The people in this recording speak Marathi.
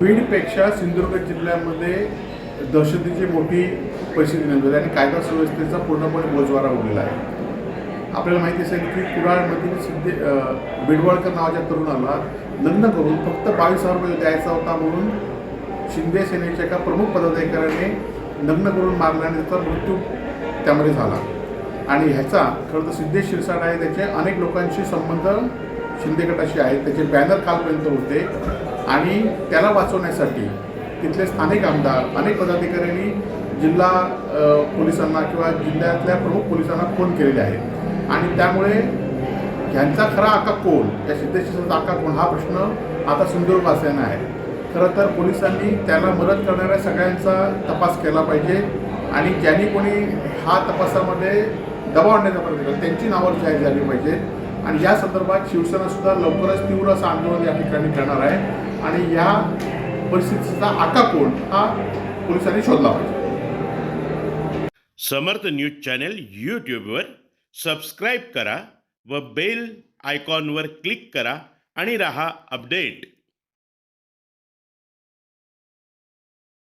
बीडपेक्षा सिंधुदुर्ग जिल्ह्यामध्ये दहशतीची मोठी परिस्थिती निर्माण झाली आणि कायदा सुव्यवस्थेचा पूर्णपणे बोजवारा उडलेला आहे. आपल्याला माहिती असेल की कुडाळमधील सिद्धे बिडवळकर नावाच्या तरुणाला लग्न करून फक्त बावीस हजार रुपये द्यायचा होता म्हणून शिंदे सेनेच्या एका प्रमुख पदाधिकाऱ्याने लग्न करून मारल्याने त्याचा मृत्यू त्यामध्ये झाला. आणि ह्याचा खरं तर सिद्धेश शिरसाट आहे त्याचे अनेक लोकांशी संबंध शिंदे गटाशी आहेत त्याचे बॅनर कालपर्यंत होते. आणि त्याला वाचवण्यासाठी तिथले स्थानिक आमदार अनेक पदाधिकाऱ्यांनी जिल्हा पोलिसांना किंवा जिल्ह्यातल्या प्रमुख पोलिसांना फोन केलेले आहेत. आणि त्यामुळे ह्यांचा खरा आका कोण? या सिद्धेश्वरचा आका कोण? हा प्रश्न आता सिंधुदुर्गवासियांना आहे. खरं तर पोलिसांनी त्याला मदत करणाऱ्या सगळ्यांचा तपास केला पाहिजे. आणि ज्यांनी कोणी हा तपासामध्ये दबाव आणण्याचा प्रयत्न केला त्यांची नावं जाहीर झाली पाहिजेत. आणि या संदर्भात शिवसेना सुद्धा लवकरच तीव्र असं आंदोलन या ठिकाणी करणार आहे. आणि या परिस्थितीचा आका कोण हा पोलिसांनी शोधला पाहिजे. समर्थ न्यूज चॅनल यूट्यूबवर सबस्क्राईब करा व बेल आयकॉनवर क्लिक करा आणि रहा अपडेट.